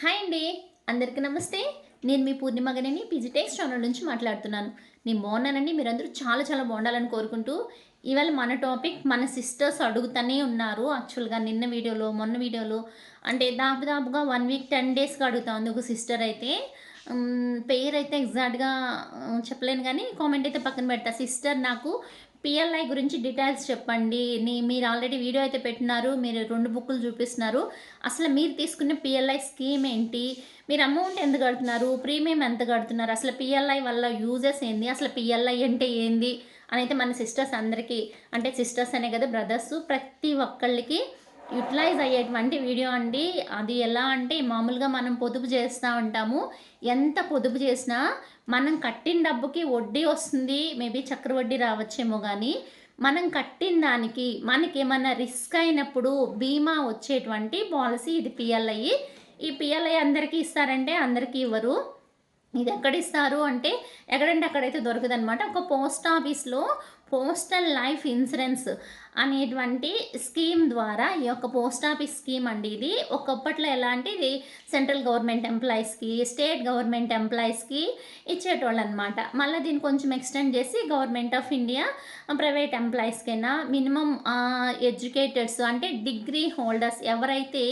Hi అండి. అందరికీ నమస్తే. నేను మీ పూర్ణిమ గనేని పీజీటెక్స్ ఛానల్ నుంచి మాట్లాడుతున్నాను. నేను బాగున్నానండి. మీరందరూ చాలా చాలా బాగుండాలని కోరుకుంటూ ఇవాళ మన టాపిక్ మన సిస్టర్స్ అడుగుతూనే ఉన్నారు. యాక్చువల్గా నిన్న వీడియోలో మొన్న వీడియోలో అంటే దాదాపుగా వన్ వీక్ టెన్ డేస్గా అడుగుతా ఉంది ఒక సిస్టర్ అయితే. పేరు అయితే ఎగ్జాక్ట్గా చెప్పలేను కానీ కామెంట్ అయితే పక్కన పెడతా. సిస్టర్ నాకు పిఎల్ఐ గురించి డీటెయిల్స్ చెప్పండి. నీ మీరు ఆల్రెడీ వీడియో అయితే పెట్టినారు మీరు రెండు బుక్కులు చూపిస్తున్నారు. అసలు మీరు తీసుకునే పిఎల్ఐ స్కీమ్ ఏంటి? మీరు అమౌంట్ ఎంత కడుతున్నారు? ప్రీమియం ఎంత కడుతున్నారు? అసలు పిఎల్ఐ వల్ల యూజెస్ ఏంది? అసలు పిఎల్ఐ అంటే ఏంది? అని అయితే మన సిస్టర్స్ అందరికీ అంటే సిస్టర్స్ అనే కదా బ్రదర్స్ ప్రతి ఒక్కళ్ళకి యూటిలైజ్ అయ్యేటువంటి వీడియో అండి. అది ఎలా అంటే మామూలుగా మనం పొదుపు చేస్తూ ఉంటాము. ఎంత పొదుపు చేసినా మనం కట్టిన డబ్బుకి వడ్డీ వస్తుంది మేబీ చక్రవడ్డీ రావచ్చేమో కానీ మనం కట్టిన దానికి మనకి ఏమైనా రిస్క్ అయినప్పుడు బీమా వచ్చేటువంటి పాలసీ ఇది పిఎల్ఐ. ఈ పిఎల్ఐ అందరికీ ఇస్తారంటే అందరికీ ఇవ్వరు. ఇది ఎక్కడ ఇస్తారు అంటే ఎక్కడంటే అక్కడైతే దొరకదనమాట ఒక పోస్ట్ ఆఫీస్లో పోస్టల్ లైఫ్ ఇన్సూరెన్స్. అనేటువంటి స్కీమ్ ద్వారా ఈ యొక్క పోస్ట్ ఆఫీస్ స్కీమ్ అండి ఇది. ఒకప్పట్లో ఎలా అంటే ఇది సెంట్రల్ గవర్నమెంట్ ఎంప్లాయీస్కి స్టేట్ గవర్నమెంట్ ఎంప్లాయీస్కి ఇచ్చేటోళ్ళు అనమాట మళ్ళీ దీన్ని కొంచెం ఎక్స్టెండ్ చేసి గవర్నమెంట్ ఆఫ్ ఇండియా ప్రైవేట్ ఎంప్లాయీస్కైనా మినిమం ఎడ్యుకేటెడ్స్ అంటే డిగ్రీ హోల్డర్స్ ఎవరైతే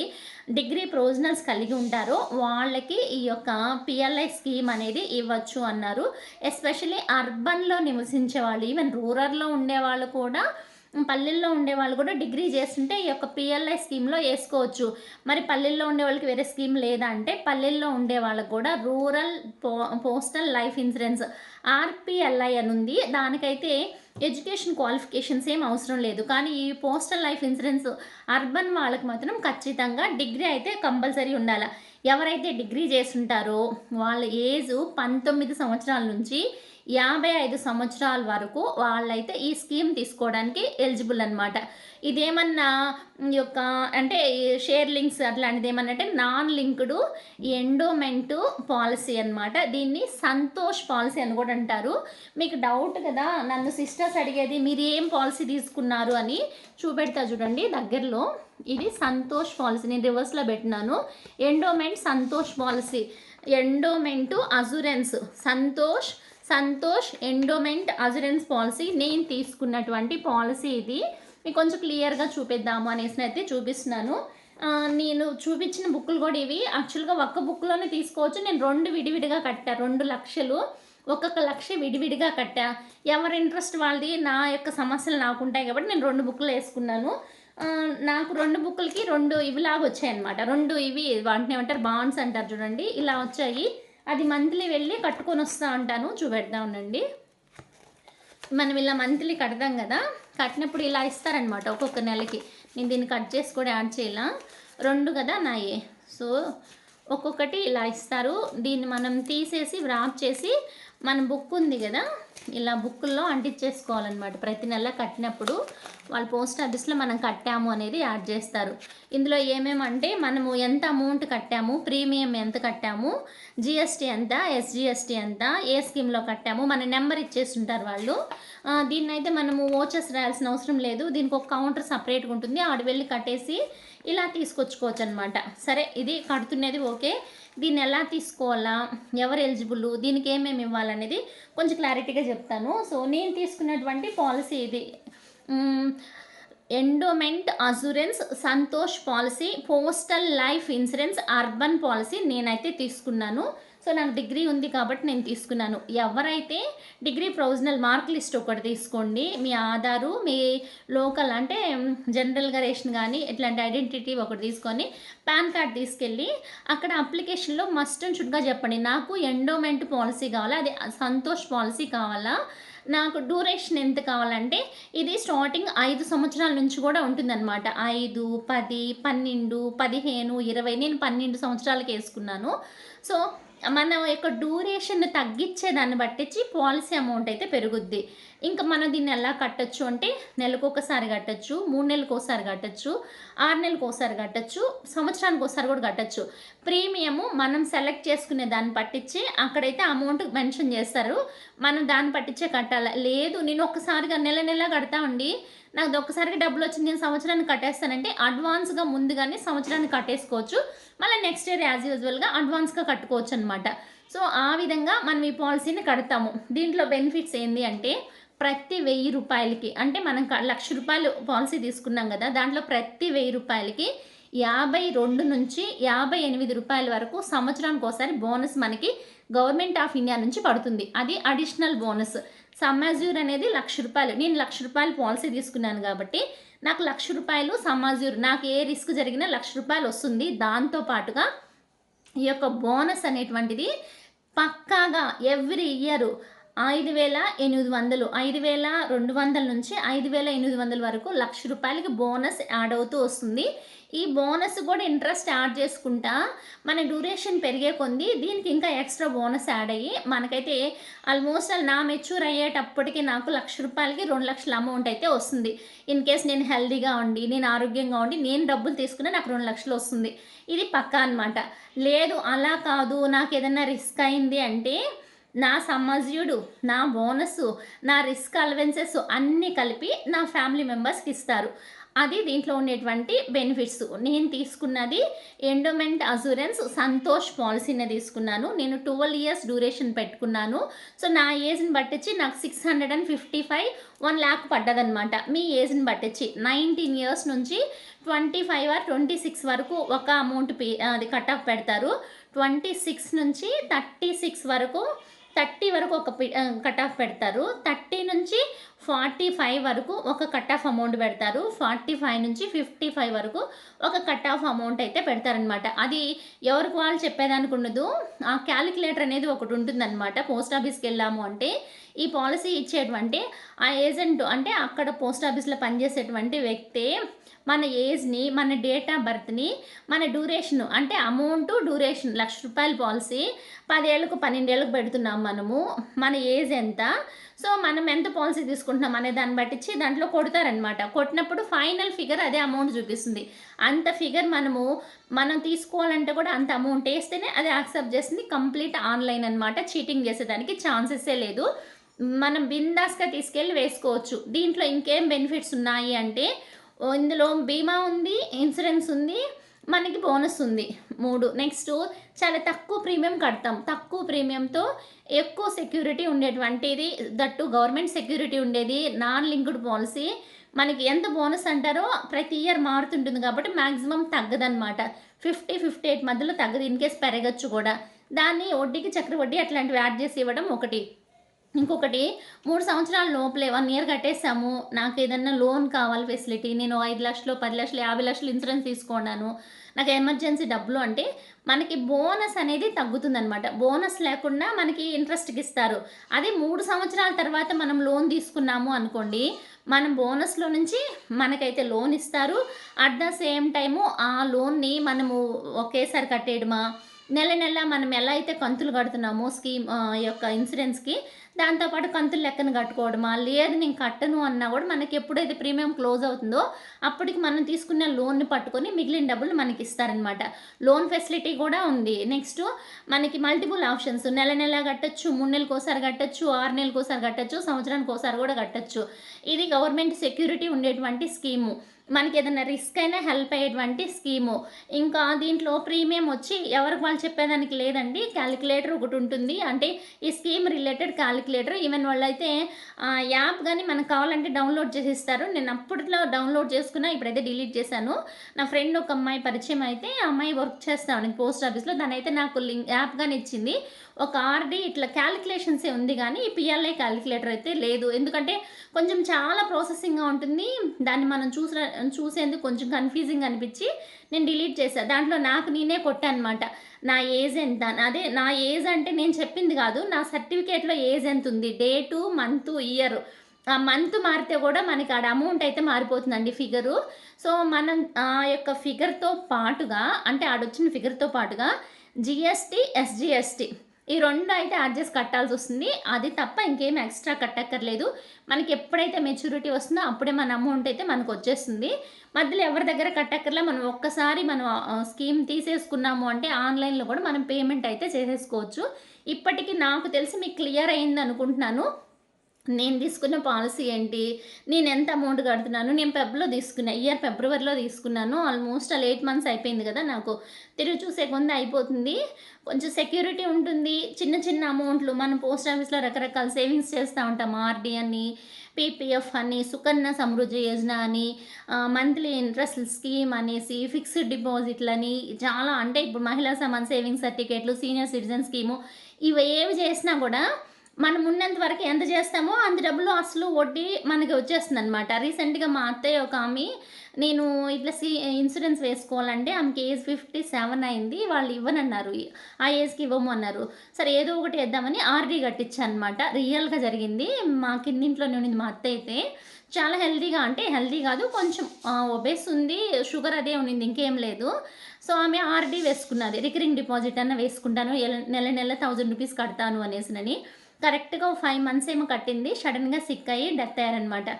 డిగ్రీ ప్రొవిజనల్స్ కలిగి ఉంటారో వాళ్ళకి ఈ యొక్క పిఎల్ఐ స్కీమ్ అనేది ఇవ్వచ్చు అన్నారు. ఎస్పెషల్లీ అర్బన్లో నివసించే వాళ్ళు ఈవెన్ రూరల్లో ఉండే వాళ్ళు కూడా పల్లెల్లో ఉండే వాళ్ళు కూడా డిగ్రీ చేస్తుంటే ఈ యొక్క పిఎల్ఐ స్కీమ్లో వేసుకోవచ్చు. మరి పల్లెల్లో ఉండే వాళ్ళకి వేరే స్కీమ్ లేదా అంటే పల్లెల్లో ఉండే వాళ్ళకి కూడా రూరల్ పో పోస్టల్ లైఫ్ ఇన్సూరెన్స్ ఆర్పిఎల్ఐ అని ఉంది. దానికైతే ఎడ్యుకేషన్ క్వాలిఫికేషన్స్ ఏం అవసరం లేదు. కానీ ఈ పోస్టల్ లైఫ్ ఇన్సూరెన్స్ అర్బన్ వాళ్ళకి మాత్రం ఖచ్చితంగా డిగ్రీ అయితే కంపల్సరీ ఉండాలి. ఎవరైతే డిగ్రీ చేస్తుంటారో వాళ్ళ ఏజ్ పంతొమ్మిది సంవత్సరాల నుంచి యాభై ఐదు సంవత్సరాల వరకు వాళ్ళైతే ఈ స్కీమ్ తీసుకోవడానికి ఎలిజిబుల్ అనమాట ఇదేమన్నా యొక్క అంటే షేర్ లింక్స్ అట్లాంటిది ఏమన్నా అంటే నాన్ లింక్డ్ ఎండోమెంట్ పాలసీ అన్నమాట. దీన్ని సంతోష్ పాలసీ అని కూడా అంటారు. మీకు డౌట్ కదా నన్ను సిస్టర్స్ అడిగేది మీరు ఏం పాలసీ తీసుకున్నారు అని చూపెడతా చూడండి దగ్గరలో. ఇది సంతోష్ పాలసీ నేను రివర్స్లో పెట్టినాను. Endowment Santosh policy endowment assurance Santosh Santosh endowment assurance policy. నేను తీసుకున్నటువంటి పాలసీ ఇది. మీకు కొంచెం క్లియర్గా చూపిద్దాము అనేసి అయితే చూపిస్తున్నాను. నేను చూపించిన బుక్కులు కూడా ఇవి. యాక్చువల్గా ఒక్క బుక్లోనే తీసుకోవచ్చు. నేను రెండు విడివిడిగా కట్టా. రెండు లక్షలు. ఒక్కొక్క లక్ష విడివిడిగా కట్టా. ఎవరి ఇంట్రెస్ట్ వాళ్ళది నా యొక్క సమస్యలు నాకు ఉంటాయి కాబట్టి నేను రెండు బుక్లు వేసుకున్నాను. నాకు రెండు బుక్కులకి రెండు ఇవిలాగా వచ్చాయి అనమాట రెండు ఇవి వాటిని ఏమంటారు? బాండ్స్ అంటారు చూడండి. ఇలా వచ్చాయి. అది మంత్లీ వెళ్ళి కట్టుకొని వస్తూ ఉంటాను చూపెడతా ఉండండి మనం ఇలా మంత్లీ కడతాం కదా కట్టినప్పుడు ఇలా ఇస్తారనమాట ఒక్కొక్క నెలకి. నేను దీన్ని కట్ చేసి కూడా యాడ్ చేయాల. రెండు కదా నాయే. సో ఒక్కొక్కటి ఇలా ఇస్తారు. దీన్ని మనం తీసేసి వ్రాప్ చేసి మన బుక్ ఉంది కదా ఇలా బుక్కుల్లో అంటించేసుకోవాలన్నమాట. ప్రతి నెల కట్టినప్పుడు వాళ్ళ పోస్ట్ ఆఫీస్లో మనం కట్టాము అనేది యాడ్ చేస్తారు. ఇందులో ఏమేమంటే మనము ఎంత అమౌంట్ కట్టాము ప్రీమియం ఎంత కట్టాము జిఎస్టీ ఎంత ఎస్జిఎస్టీ ఎంత ఏ స్కీమ్లో కట్టాము మన నెంబర్ ఇచ్చేస్తుంటారు వాళ్ళు. దీన్ని దీన్నైతే మనము ఓచర్స్ రాయాల్సిన అవసరం లేదు. దీనికి ఒక కౌంటర్ సపరేట్గా ఉంటుంది. ఆడ వెళ్ళి కట్టేసి ఇలా తీసుకొచ్చుకోవచ్చు అనమాట సరే ఇది కడుతున్నది ఓకే. దీన్ని ఎలా తీసుకోవాలా? ఎవరు ఎలిజిబుల్ దీనికి ఏమేమి ఇవ్వాలనేది కొంచెం క్లారిటీగా చెప్తాను. సో నేను తీసుకున్నటువంటి పాలసీ ఇది. Endowment assurance Santosh policy postal life insurance urban policy నేనైతే తీసుకున్నాను. సో నాకు డిగ్రీ ఉంది కాబట్టి నేను తీసుకున్నాను. ఎవరైతే డిగ్రీ ప్రొవిజనల్ మార్క్ లిస్ట్ ఒకటి తీసుకోండి మీ ఆధారు మీ లోకల్ అంటే జనరల్గా రేషన్ కానీ ఇట్లాంటి ఐడెంటిటీ ఒకటి తీసుకొని పాన్ కార్డ్ తీసుకెళ్ళి అక్కడ అప్లికేషన్లో మస్ట్ అండ్ షుడ్గా చెప్పండి. నాకు ఎండోమెంట్ పాలసీ కావాలా? అది సంతోష్ పాలసీ కావాలా? నాకు డ్యూరేషన్ ఎంత కావాలంటే ఇది స్టార్టింగ్ ఐదు సంవత్సరాల నుంచి కూడా ఉంటుందన్నమాట. ఐదు పది పన్నెండు పదిహేను ఇరవై నేను పన్నెండు సంవత్సరాలకి వేసుకున్నాను. సో మన యొక్క డ్యూరేషన్ తగ్గించే దాన్ని బట్టించి పాలసీ అమౌంట్ అయితే పెరుగుద్ది. ఇంకా మనం దీన్ని ఎలా కట్టొచ్చు అంటే నెలకు ఒకసారి కట్టొచ్చు మూడు నెలలకు ఒకసారి కట్టొచ్చు ఆరు నెలలకు ఒకసారి కట్టొచ్చు సంవత్సరానికి ఒకసారి కూడా కట్టొచ్చు. ప్రీమియము మనం సెలెక్ట్ చేసుకునే దాన్ని పట్టించి అక్కడైతే అమౌంట్ మెన్షన్ చేస్తారు. మనం దాన్ని పట్టించే కట్టాలి? లేదు నేను ఒక్కసారిగా నెల నెల కడతా ఉండి నాకు ఒక్కసారిగా డబ్బులు వచ్చింది నేను సంవత్సరానికి కట్టేస్తానంటే అడ్వాన్స్గా ముందుగానే సంవత్సరానికి కట్టేసుకోవచ్చు. మళ్ళీ నెక్స్ట్ ఇయర్ యాజ్ యూజువల్గా అడ్వాన్స్గా కట్టుకోవచ్చు అనమాట సో ఆ విధంగా మనం ఈ పాలసీని కడతాము. దీంట్లో బెనిఫిట్స్ ఏంటి అంటే ప్రతి వెయ్యి రూపాయలకి అంటే మనం క- లక్ష రూపాయలు పాలసీ తీసుకున్నాం కదా దాంట్లో ప్రతి వెయ్యి రూపాయలకి యాభై రెండు నుంచి యాభై ఎనిమిది రూపాయల వరకు సంవత్సరానికి ఒకసారి బోనస్ మనకి గవర్నమెంట్ ఆఫ్ ఇండియా నుంచి పడుతుంది. అది అడిషనల్ బోనస్. సమ్మాజ్యూర్ అనేది లక్ష రూపాయలు. నేను లక్ష రూపాయలు పాలసీ తీసుకున్నాను కాబట్టి నాకు లక్ష రూపాయలు సమాజ్యూర్ నాకు ఏ రిస్క్ జరిగినా లక్ష రూపాయలు వస్తుంది. దాంతో పాటుగా ఈ యొక్క బోనస్ అనేటువంటిది పక్కాగా ఎవ్రీ ఇయర్ ఐదు వేల ఎనిమిది వందలు ఐదు వేల రెండు వందల నుంచి ఐదు వేల ఎనిమిది వందల వరకు లక్ష రూపాయలకి బోనస్ యాడ్ అవుతూ వస్తుంది. ఈ బోనస్ కూడా ఇంట్రెస్ట్ యాడ్ చేసుకుంటా మన డ్యూరేషన్ పెరిగే కొంది దీనికి ఇంకా ఎక్స్ట్రా బోనస్ యాడ్ అయ్యి మనకైతే ఆల్మోస్ట్ నా మెచ్యూర్ అయ్యేటప్పటికి నాకు లక్ష రూపాయలకి రెండు లక్షల అమౌంట్ అయితే వస్తుంది. ఇన్ కేస్ నేను హెల్దీగా ఉండి నేను ఆరోగ్యంగా ఉండి నేను డబ్బులు తీసుకున్నా నాకు రెండు లక్షలు వస్తుంది. ఇది పక్కా అనమాట లేదు అలా కాదు నాకు ఏదైనా రిస్క్ అయింది అంటే నా సమజ్యుడు నా బోనస్ నా రిస్క్ అలవెన్సెస్ అన్నీ కలిపి నా ఫ్యామిలీ మెంబర్స్కి ఇస్తారు. అది దీంట్లో ఉండేటువంటి బెనిఫిట్స్. నేను తీసుకున్నది ఎండోమెంట్ అజూరెన్స్ సంతోష్ పాలసీని తీసుకున్నాను. నేను ట్వెల్వ్ ఇయర్స్ డ్యూరేషన్ పెట్టుకున్నాను. సో నా ఏజ్ని బట్టించి నాకు six hundred and fifty five one lakh పడ్డదనమాట మీ ఏజ్ని బట్టించి నైన్టీన్ ఇయర్స్ నుంచి twenty five or twenty six వరకు ఒక అమౌంట్ పే అది కట్ ఆఫ్ పెడతారు. ట్వంటీ సిక్స్ నుంచి థర్టీ సిక్స్ వరకు థర్టీ వరకు ఒక కట్ ఆఫ్ పెడతారు. థర్టీ నుంచి ఫార్టీ ఫైవ్ వరకు ఒక కట్ ఆఫ్ అమౌంట్ పెడతారు. ఫార్టీ ఫైవ్ నుంచి ఫిఫ్టీ ఫైవ్ వరకు ఒక కట్ ఆఫ్ అమౌంట్ అయితే పెడతారనమాట. అది ఎవరికి వాళ్ళు చెప్పేదానికి ఉండదు. ఆ క్యాలిక్యులేటర్ అనేది ఒకటి ఉంటుందన్నమాట పోస్ట్ ఆఫీస్కి వెళ్ళాము అంటే ఈ పాలసీ ఇచ్చేటువంటి ఆ ఏజెంట్ అంటే అక్కడ పోస్ట్ ఆఫీస్లో పనిచేసేటువంటి వ్యక్తి మన ఏజ్ని మన డేట్ ఆఫ్ బర్త్ని మన డ్యూరేషన్ అంటే అమౌంట్ డ్యూరేషన్ లక్ష రూపాయల పాలసీ పదేళ్ళకు పన్నెండేళ్ళకు పెడుతున్నాం మనము. మన ఏజ్ ఎంత? సో మనం ఎంత పాలసీ తీసుకుంటున్నాం అనే దాన్ని బట్టించి దాంట్లో కొడతారనమాట కొట్టినప్పుడు ఫైనల్ ఫిగర్ అదే అమౌంట్ చూపిస్తుంది. అంత ఫిగర్ మనము మనం తీసుకోవాలంటే కూడా అంత అమౌంట్ వేస్తేనే అది యాక్సెప్ట్ చేస్తుంది. కంప్లీట్ ఆన్లైన్ అనమాట చీటింగ్ చేసేదానికి ఛాన్సెసే లేదు. మనం బిందాస్గా తీసుకెళ్ళి వేసుకోవచ్చు. దీంట్లో ఇంకేం బెనిఫిట్స్ ఉన్నాయి అంటే ఇందులో బీమా ఉంది ఇన్సూరెన్స్ ఉంది మనకి బోనస్ ఉంది. మూడు. నెక్స్ట్ చాలా తక్కువ ప్రీమియం కడతాం. తక్కువ ప్రీమియంతో ఎక్కువ సెక్యూరిటీ ఉండేటువంటిది దట్టు గవర్నమెంట్ సెక్యూరిటీ ఉండేది నాన్ లింక్డ్ పాలసీ. మనకి ఎంత బోనస్ అంటారో ప్రతి ఇయర్ మారుతుంటుంది కాబట్టి మ్యాక్సిమం తగ్గదనమాట ఫిఫ్టీ ఫిఫ్టీ ఎయిట్ మధ్యలో తగ్గదు ఇన్ కేస్ పెరగచ్చు కూడా. దాన్ని వడ్డీకి చక్ర వడ్డీ అట్లాంటివి యాడ్ చేసి ఇవ్వడం ఒకటి. ఇంకొకటి మూడు సంవత్సరాల లోపలే వన్ ఇయర్ కట్టేసాము. నాకు ఏదన్నా లోన్ కావాలి ఫెసిలిటీ నేను ఐదు లక్షలు పది లక్షలు యాభై లక్షలు ఇన్సూరెన్స్ తీసుకున్నాను. నాకు ఎమర్జెన్సీ డబ్బులు అంటే మనకి బోనస్ అనేది తగ్గుతుందన్నమాట. బోనస్ లేకుండా మనకి ఇంట్రెస్ట్కి ఇస్తారు. అదే మూడు సంవత్సరాల తర్వాత మనం లోన్ తీసుకున్నాము అనుకోండి మనం బోనస్లో నుంచి మనకైతే లోన్ ఇస్తారు. అట్ ద సేమ్ టైము ఆ లోన్ని మనము ఒకేసారి కట్టేయడమా? నెల నెల మనం ఎలా అయితే కంతులు కడుతున్నామో స్కీమ్ యొక్క ఇన్సూరెన్స్కి దాంతోపాటు కంతులు లెక్కన కట్టుకోవడమా లేదు నేను కట్టను అన్నా కూడా మనకి ఎప్పుడైతే ప్రీమియం క్లోజ్ అవుతుందో అప్పటికి మనం తీసుకున్న లోన్ని పట్టుకొని మిగిలిన డబ్బులు మనకి ఇస్తారనమాట. లోన్ ఫెసిలిటీ కూడా ఉంది. నెక్స్ట్ మనకి మల్టిపుల్ ఆప్షన్స్. నెల నెల కట్టచ్చు మూడు నెలలకు ఒకసారి కట్టచ్చు ఆరు నెలలకు ఒకసారి కట్టచ్చు సంవత్సరానికి ఒకసారి కూడా కట్టచ్చు. ఇది గవర్నమెంట్ సెక్యూరిటీ ఉండేటువంటి స్కీము. మనకి ఏదైనా రిస్క్ అయినా హెల్ప్ అయ్యేటువంటి స్కీము ఇంకా దీంట్లో ప్రీమియం వచ్చి ఎవరికి వాళ్ళు చెప్పేదానికి లేదండి క్యాలిక్యులేటర్ ఒకటి ఉంటుంది. అంటే ఈ స్కీమ్ రిలేటెడ్ క్యాలిక్యులేటర్ ఈవెన్ వాళ్ళైతే ఆ, యాప్ కానీ మనకు కావాలంటే డౌన్లోడ్ చేసి ఇస్తారు నేను అప్పట్లో డౌన్లోడ్ చేసుకున్నా ఇప్పుడైతే డిలీట్ చేశాను. నా ఫ్రెండ్ ఒక అమ్మాయి పరిచయం అయితే ఆ అమ్మాయి వర్క్ చేస్తాను పోస్ట్ ఆఫీస్లో దానైతే నాకు లింక్ యాప్ కానీ ఇచ్చింది. ఒక ఆర్డీ ఇట్లా క్యాలిక్యులేషన్సే ఉంది కానీ ఈ పిఎల్ఐ క్యాలిక్యులేటర్ అయితే లేదు. ఎందుకంటే కొంచెం చాలా ప్రాసెసింగ్గా ఉంటుంది. దాన్ని మనం చూసిన చూసేందుకు కొంచెం కన్ఫ్యూజింగ్ అనిపించి నేను డిలీట్ చేశాను దాంట్లో నాకు నేనే కొట్టాను అనమాట నా ఏజ్ ఎంత? అదే నా ఏజ్ అంటే నేను చెప్పింది కాదు నా సర్టిఫికేట్లో ఏజ్ ఎంత ఉంది? డేటు మంత్ ఇయర్ ఆ మంత్ మారితే కూడా మనకి ఆడ అమౌంట్ అయితే మారిపోతుందండి ఫిగరు సో మనం ఆ యొక్క ఫిగర్తో పాటుగా అంటే ఆడొచ్చిన ఫిగర్తో పాటుగా జిఎస్టీ ఎస్జిఎస్టీ ఈ రెండు అయితే యాడ్ చేసి కట్టాల్సి వస్తుంది. అది తప్ప ఇంకేం ఎక్స్ట్రా కట్టక్కర్లేదు. మనకి ఎప్పుడైతే మెచ్యూరిటీ వస్తుందో అప్పుడే మన అమౌంట్ అయితే మనకు వచ్చేస్తుంది. మధ్యలో ఎవరి దగ్గర కట్టక్కర్లే మనం ఒక్కసారి మనం స్కీమ్ తీసేసుకున్నాము అంటే ఆన్లైన్లో కూడా మనం పేమెంట్ అయితే చేసేసుకోవచ్చు. ఇప్పటికీ నాకు తెలిసి మీకు క్లియర్ అయింది అనుకుంటున్నాను. నేను తీసుకున్న పాలసీ ఏంటి? నేను ఎంత అమౌంట్ కడుతున్నాను? నేను ఫెబ్లో తీసుకున్నా ఇయర్ ఫిబ్రవరిలో తీసుకున్నాను. ఆల్మోస్ట్ అలా ఎయిట్ మంత్స్ అయిపోయింది కదా నాకు. తిరిగి చూసే కొంత అయిపోతుంది. కొంచెం సెక్యూరిటీ ఉంటుంది. చిన్న చిన్న అమౌంట్లు మనం పోస్ట్ ఆఫీస్లో రకరకాల సేవింగ్స్ చేస్తూ ఉంటాం. ఆర్డీ అని పీపీఎఫ్ అని సుకన్య సమృద్ధి యోజన అని మంత్లీ ఇంట్రెస్ట్ స్కీమ్ అనేసి ఫిక్స్డ్ డిపాజిట్లని చాలా అంటే ఇప్పుడు మహిళా సమాన్ సేవింగ్స్ సర్టిఫికేట్లు సీనియర్ సిటిజన్ స్కీము ఇవి ఏవి చేసినా కూడా మనం ఉన్నంత వరకు ఎంత చేస్తామో అంత డబ్బులు అసలు వడ్డీ మనకి వచ్చేస్తుంది అనమాట రీసెంట్గా మా అత్తయ్య ఒక ఆమె నేను ఇట్లా సి ఇన్సూరెన్స్ వేసుకోవాలంటే ఆమెకి ఏజ్ ఫిఫ్టీ సెవెన్ అయింది వాళ్ళు ఇవ్వనన్నారు. ఆ ఏజ్కి ఇవ్వము అన్నారు. సరే ఏదో ఒకటి వేద్దామని ఆర్డీ కట్టించానమాట రియల్గా జరిగింది. మా కిందింట్లోనే ఉండింది మా అత్త అయితే. చాలా హెల్తీగా అంటే హెల్తీ కాదు కొంచెం ఒబేస్ ఉంది షుగర్ అదే ఉన్నింది ఇంకేం లేదు. సో ఆమె ఆర్డీ వేసుకున్నది. రికరింగ్ డిపాజిట్ అన్న వేసుకుంటాను. నెల నెల థౌజండ్ రూపీస్ కడతాను అనేసినని. కరెక్ట్గా ఫైవ్ మంత్స్ ఏమో కట్టింది. సడన్గా సిక్ అయ్యి డెత్ అయ్యారనమాట.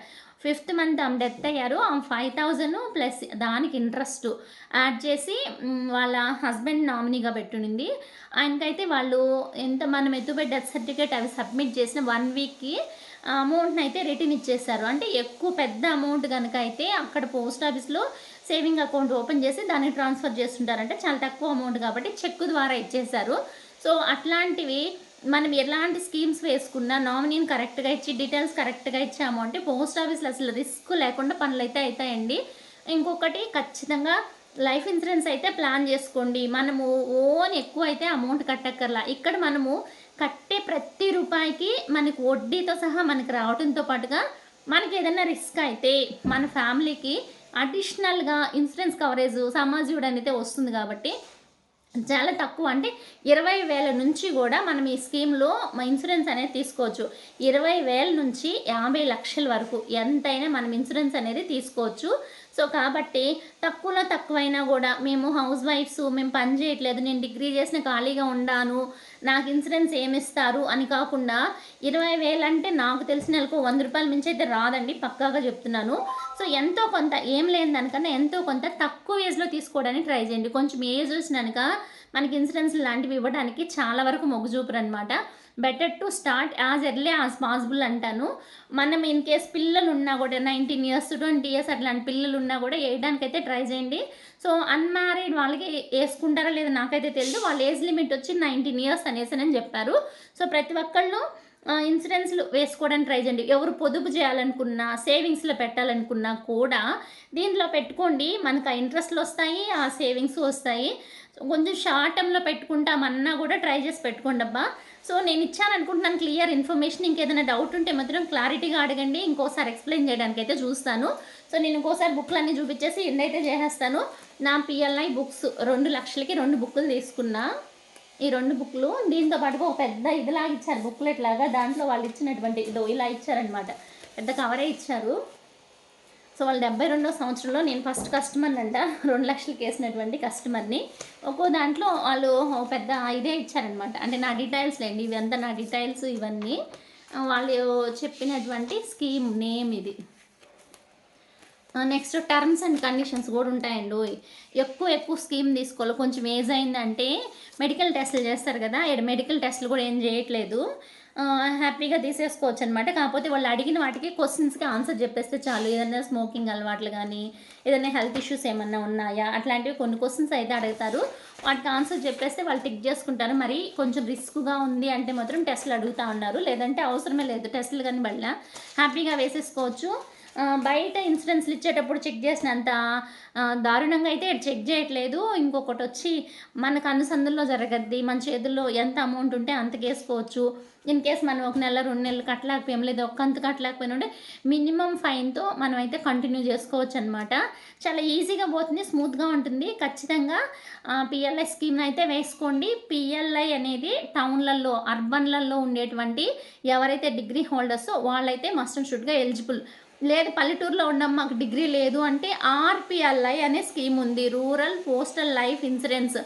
ఫిఫ్త్ మంత్ ఆమె డెత్ అయ్యారు. ఆమె ఫైవ్ థౌజండ్ ప్లస్ దానికి ఇంట్రెస్ట్ యాడ్ చేసి వాళ్ళ హస్బెండ్ నామినీగా పెట్టునింది. ఆయనకైతే వాళ్ళు ఎంత మనం ఎత్తుపై డెత్ సర్టిఫికేట్ అవి సబ్మిట్ చేసిన వన్ వీక్కి అమౌంట్ని అయితే రిటర్న్ ఇచ్చేస్తారు అంటే ఎక్కువ పెద్ద అమౌంట్ కనుక అయితే అక్కడ పోస్ట్ ఆఫీస్లో సేవింగ్ అకౌంట్ ఓపెన్ చేసి దాన్ని ట్రాన్స్ఫర్ చేస్తుంటారంటే. చాలా తక్కువ అమౌంట్ కాబట్టి చెక్ ద్వారా ఇచ్చేసారు సో అట్లాంటివి మనం ఎలాంటి స్కీమ్స్ వేసుకున్నా నామినీని కరెక్ట్గా ఇచ్చి డీటెయిల్స్ కరెక్ట్గా ఇచ్చాము అంటే పోస్ట్ ఆఫీస్లో అసలు రిస్క్ లేకుండా పనులు అయితే అవుతాయండి ఇంకొకటి ఖచ్చితంగా లైఫ్ ఇన్సూరెన్స్ అయితే ప్లాన్ చేసుకోండి. మనము ఓన్ ఎక్కువ అయితే అమౌంట్ కట్టక్కర్లా. ఇక్కడ మనము కట్టే ప్రతి రూపాయికి మనకు వడ్డీతో సహా మనకు రావడంతో పాటుగా మనకి ఏదైనా రిస్క్ అయితే మన ఫ్యామిలీకి అడిషనల్గా ఇన్సూరెన్స్ కవరేజ్ సమాజుడు అయితే వస్తుంది కాబట్టి చాలా తక్కువ. అంటే ఇరవై వేల నుంచి కూడా మనం ఈ స్కీమ్లో ఇన్సూరెన్స్ అనేది తీసుకోవచ్చు. ఇరవై వేల నుంచి యాభై లక్షల వరకు ఎంతైనా మనం ఇన్సూరెన్స్ అనేది తీసుకోవచ్చు. సో కాబట్టి తక్కువలో తక్కువైనా కూడా మేము హౌస్ వైఫ్స్ మేము పని చేయట్లేదు నేను డిగ్రీ చేసిన ఖాళీగా ఉండాను నాకు ఇన్సూరెన్స్ ఏమిస్తారు అని కాకుండా ఇరవై వేలంటే నాకు తెలిసిన నెలకు వంద రూపాయల మించి అయితే రాదండి పక్కాగా చెప్తున్నాను. సో ఎంతో కొంత ఏం లేని దానికన్నా ఎంతో కొంత తక్కువ ఏజ్లో తీసుకోవడానికి ట్రై చేయండి. కొంచెం ఏజ్ వచ్చినాక మనకి ఇన్సూరెన్స్ లాంటివి ఇవ్వడానికి చాలా వరకు మొగ్గు చూపరు అనమాట better to start as early as possible అంటాను. మనం ఇన్ కేస్ పిల్లలు ఉన్నా కూడా నైన్టీన్ ఇయర్స్ ట్వంటీ ఇయర్స్ అట్లాంటి పిల్లలు ఉన్నా కూడా వేయడానికైతే ట్రై చేయండి. సో అన్మ్యారీడ్ వాళ్ళకి వేసుకుంటారా లేదా నాకైతే తెలియదు వాళ్ళ ఏజ్ లిమిట్ వచ్చి నైన్టీన్ ఇయర్స్ అనేసి అని చెప్పారు. సో ప్రతి ఒక్కళ్ళు ఇన్సూరెన్స్లు వేసుకోవడానికి ట్రై చేయండి. ఎవరు పొదుపు చేయాలనుకున్నా సేవింగ్స్లో పెట్టాలనుకున్నా కూడా దీంట్లో పెట్టుకోండి. మనకు ఆ ఇంట్రెస్ట్లు వస్తాయి ఆ సేవింగ్స్ వస్తాయి. కొంచెం షార్ట్ టర్మ్లో పెట్టుకుంటామన్నా కూడా ట్రై చేసి పెట్టుకోండి అబ్బా. సో నేను ఇచ్చాను అనుకుంటున్నాను క్లియర్ ఇన్ఫర్మేషన్. ఇంకేదైనా డౌట్ ఉంటే మాత్రం క్లారిటీగా అడగండి. ఇంకోసారి ఎక్స్ప్లెయిన్ చేయడానికి అయితే చూస్తాను. సో నేను ఇంకోసారి బుక్లు అన్నీ చూపించేసి ఎండ్ అయితే చేసేస్తాను. నా పిఎల్ఐ బుక్స్ రెండు లక్షలకి రెండు బుక్కులు తీసుకున్నా. ఈ రెండు బుక్లు దీంతో పాటుగా ఒక పెద్ద ఇదిలాగా ఇచ్చారు. బుక్లెట్ లాగా దాంట్లో వాళ్ళు ఇచ్చినటువంటి ఇదో ఇలా ఇచ్చారనమాట పెద్ద కవరే ఇచ్చారు. సో వాళ్ళు డెబ్బై రెండో సంవత్సరంలో నేను ఫస్ట్ కస్టమర్ని అంట రెండు లక్షలకి వేసినటువంటి కస్టమర్ని. ఒక్కో దాంట్లో వాళ్ళు పెద్ద ఇదే ఇచ్చారనమాట అంటే నా డీటెయిల్స్ లేండి ఇవంతా నా డీటెయిల్స్ ఇవన్నీ. వాళ్ళు చెప్పినటువంటి స్కీమ్ నేమ్ ఇది. నెక్స్ట్ టర్మ్స్ అండ్ కండిషన్స్ కూడా ఉంటాయండి. ఎక్కువ ఎక్కువ స్కీమ్ తీసుకోవాలి. కొంచెం ఏజ్ అయిందంటే మెడికల్ టెస్ట్లు చేస్తారు కదా. ఇక్కడ మెడికల్ టెస్ట్లు కూడా ఏం చేయట్లేదు. హ్యాపీగా తీసేసుకోవచ్చు అనమాట కాకపోతే వాళ్ళు అడిగిన వాటికి క్వశ్చన్స్కి ఆన్సర్ చెప్పేస్తే చాలు. ఏదైనా స్మోకింగ్ అలవాట్లు కానీ ఏదైనా హెల్త్ ఇష్యూస్ ఏమన్నా ఉన్నాయా? అట్లాంటివి కొన్ని క్వశ్చన్స్ అయితే అడుగుతారు. వాటికి ఆన్సర్ చెప్పేస్తే వాళ్ళు టిక్ చేసుకుంటారు. మరి కొంచెం రిస్క్గా ఉంది అంటే మాత్రం టెస్టులు అడుగుతూ ఉన్నారు. లేదంటే అవసరమే లేదు. టెస్టులు కానీ బళ్ళ హ్యాపీగా వేసేసుకోవచ్చు. బయట ఇన్సూరెన్స్లు ఇచ్చేటప్పుడు చెక్ చేసినంత దారుణంగా అయితే చెక్ చేయట్లేదు. ఇంకొకటి వచ్చి మనకు అనుసంధంలో జరగద్ది మన చేతుల్లో ఎంత అమౌంట్ ఉంటే అంతకు వేసుకోవచ్చు ఇన్ కేస్ మనం ఒక నెల రెండు నెలలు కట్టలేకపోయాం లేదా ఒక్కంత కట్టలేకపోయినా ఉంటే మినిమం ఫైన్తో మనం అయితే కంటిన్యూ చేసుకోవచ్చు అనమాట చాలా ఈజీగా పోతుంది స్మూత్గా ఉంటుంది. ఖచ్చితంగా పిఎల్ఐ స్కీమ్ని అయితే వేసుకోండి. పిఎల్ఐ అనేది టౌన్లలో అర్బన్లలో ఉండేటువంటి ఎవరైతే డిగ్రీ హోల్డర్సో వాళ్ళైతే మస్ట్ అండ్ షుడ్గా ఎలిజిబుల్. లేదు పల్లెటూరులో ఉన్నాం మాకు డిగ్రీ లేదు అంటే ఆర్పిఎల్ఐ అనే స్కీమ్ ఉంది. Rural postal life insurance.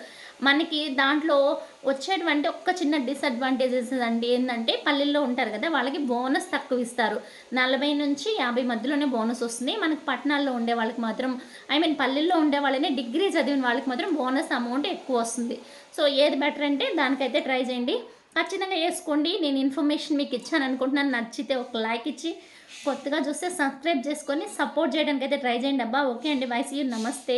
మనకి దాంట్లో వచ్చేటువంటి ఒక్క చిన్న డిసడ్వాంటేజెస్ అండి ఏంటంటే పల్లెల్లో ఉంటారు కదా వాళ్ళకి బోనస్ తక్కువ ఇస్తారు. నలభై నుంచి యాభై మధ్యలోనే బోనస్ వస్తుంది. మనకి పట్టణాల్లో ఉండే వాళ్ళకి మాత్రం ఐ మీన్ పల్లెల్లో ఉండే వాళ్ళని డిగ్రీ చదివిన వాళ్ళకి మాత్రం బోనస్ అమౌంట్ ఎక్కువ వస్తుంది. సో ఏది బెటర్ అంటే దానికైతే ట్రై చేయండి. ఖచ్చితంగా వేసుకోండి. నేను ఇన్ఫర్మేషన్ మీకు ఇచ్చాను అనుకుంటున్నాను. నచ్చితే ఒక లైక్ ఇచ్చి కొత్తగా చూస్తే సబ్స్క్రైబ్ చేసుకొని సపోర్ట్ చేయడానికి అయితే ట్రై చేయండి అబ్బా. ఓకే అండి. బాయ్ సీ నమస్తే